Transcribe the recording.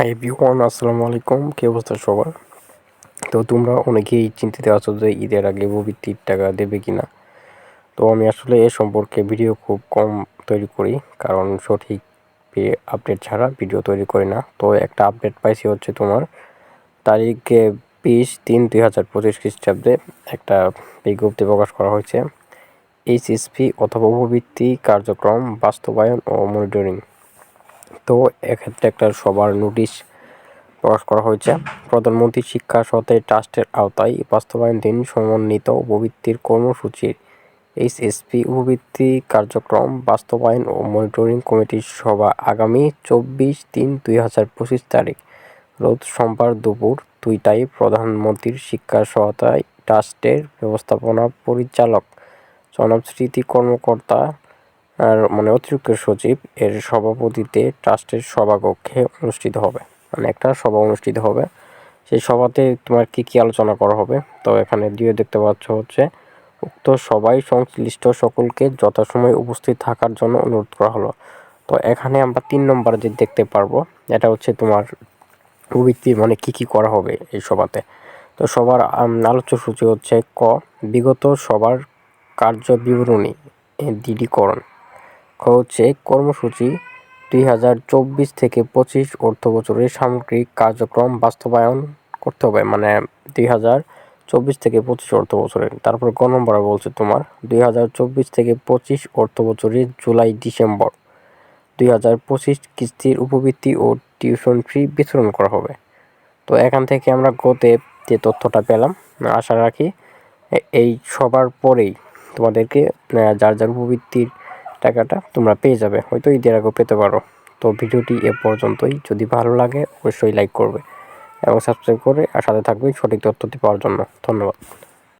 Hi everyone আসসালামু আলাইকুম। কি অবস্থা সবার? তো তোমরা অনেকেই চিন্তিত আছো যে ঈদের আগে প্রবৃত্তির টাকা দেবে কি না তো আমি আসলে এ সম্পর্কে ভিডিও খুব কম তৈরি করি, কারণ সঠিক আপডেট ছাড়া ভিডিও তৈরি করি না। তো একটা আপডেট পাইছি হচ্ছে তোমার তারিখে বিশ তিন দুই হাজার পঁচিশ খ্রিস্টাব্দে একটা বিজ্ঞপ্তি প্রকাশ করা হয়েছে, এইচএসপি অথবা উপবৃত্তি কার্যক্রম বাস্তবায়ন ও মনিটরিং। তো এক্ষেত্রে একটা সবার নোটিশ প্রকাশ করা হয়েছে। প্রধানমন্ত্রী শিক্ষা সতে ট্রাস্টের আওতায় বাস্তবায়নধীন সমন্বিত উপবৃত্তির কর্মসূচির এইচএসপি উপবৃত্তি কার্যক্রম, বাস্তবায়ন ও মনিটরিং কমিটির সভা আগামী চব্বিশ তিন দুই হাজার পঁচিশ তারিখ। রোজ সোমবার দুপুর দুইটায় প্রধানমন্ত্রীর শিক্ষা সহায়তায় ট্রাস্টের ব্যবস্থাপনা পরিচালক, জনাব স্মৃতি কর্মকর্তা আর মানে অতিরিক্ত সচিব এর সভাপতিতে ট্রাস্টের সভাকক্ষে অনুষ্ঠিত হবে। মানে একটা সভা অনুষ্ঠিত হবে। সেই সভাতে তোমার কি কি আলোচনা করা হবে? তো এখানে দিয়ে দেখতে পাচ্ছ হচ্ছে, উক্ত সবাই সংশ্লিষ্ট সকলকে যথাসময় উপস্থিত থাকার জন্য অনুরোধ করা হলো। তো এখানে আমরা তিন নম্বর যে দেখতে পারব, এটা হচ্ছে তোমার প্রবৃত্তি মানে কি কি করা হবে এই সভাতে। তো সবার আলোচ্য সূচি হচ্ছে ক, বিগত সবার কার্য বিবরণী দিদিকরণ খ হচ্ছে কর্মসূচি দুই হাজার চব্বিশ থেকে পঁচিশ অর্থ বছরের সামগ্রিক কার্যক্রম বাস্তবায়ন করতে হবে মানে দুই হাজার চব্বিশ থেকে পঁচিশ অর্থ বছরের তারপর ক নম্বরে বলছে তোমার, দুই হাজার চব্বিশ থেকে পঁচিশ অর্থ বছরের জুলাই, ডিসেম্বর। দুই হাজার পঁচিশ কিস্তির উপবৃত্তি ও টিউশন ফি বিতরণ করা হবে। তো এখান থেকে আমরা গতে যে তথ্যটা পেলাম, আশা রাখি এই সবার পরেই তোমাদেরকে যার যার উপবৃত্তির টাকাটা তোমরা পেয়ে যাবে, হয়তো ঈদের আগেও পেতে পারো। তো ভিডিওটি এ পর্যন্তই। যদি ভালো লাগে, অবশ্যই লাইক করবে এবং সাবস্ক্রাইব করে, আর সাথে থাকবে সঠিক তথ্যটি পাওয়ার জন্য। ধন্যবাদ।